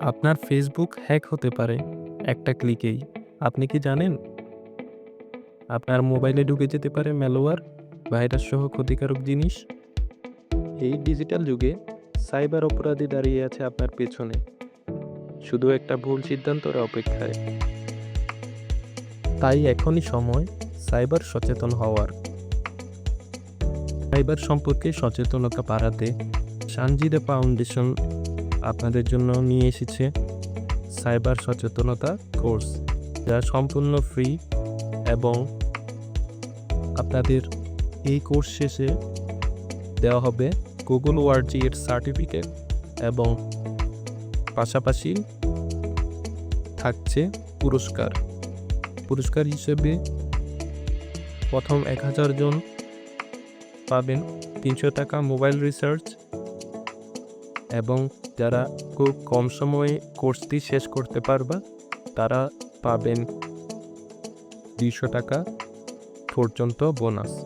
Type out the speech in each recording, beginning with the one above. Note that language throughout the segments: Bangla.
আপনার ফেসবুক হ্যাক হতে পারে, একটা ক্লিকেই আপনি কি জানেন? আপনার মোবাইলে ঢুকে যেতে পারে ম্যালওয়্যার ভাইরাস সহ ক্ষতিকারক জিনিস। এই ডিজিটাল যুগে সাইবার অপরাধী দাঁড়িয়ে আছে আপনার পেছনে। শুধু একটা ভুল সিদ্ধান্তের অপেক্ষায়। তাই এখনই সময় সাইবার সচেতন হওয়ার। সাইবার সম্পর্কে সচেতনতা বাড়াতে সানজিদা ফাউন্ডেশন আপনাদের জন্য নিয়ে এসেছে সাইবার সচেতনতা কোর্স, যা সম্পূর্ণ ফ্রি এবং আপনাদের এই কোর্স শেষে দেওয়া হবে গুগল ওয়ার্জি এর সার্টিফিকেট এবং পাশাপাশি থাকছে পুরস্কার। পুরস্কার হিসেবে প্রথম এক হাজার জন পাবেন। তিনশো টাকা মোবাইল রিসার্চ এবং যারা খুব কম সময়ে কোর্সটি শেষ করতে পারবা, তারা পাবেন দুইশো টাকা পর্যন্ত বোনাস।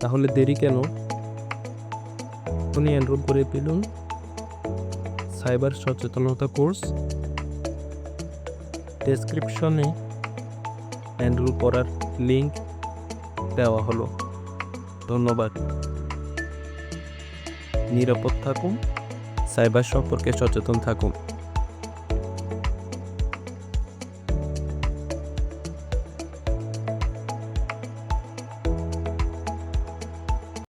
তাহলে দেরি কেন? উনি এনরোল করে ফেলুন। সাইবার সচেতনতা কোর্স। ডেসক্রিপশনে এনরোল করার লিঙ্ক দেওয়া হলো। ধন্যবাদ। নিরাপদ থাকুন সাইবার সম্পর্কে সচেতন থাকুন।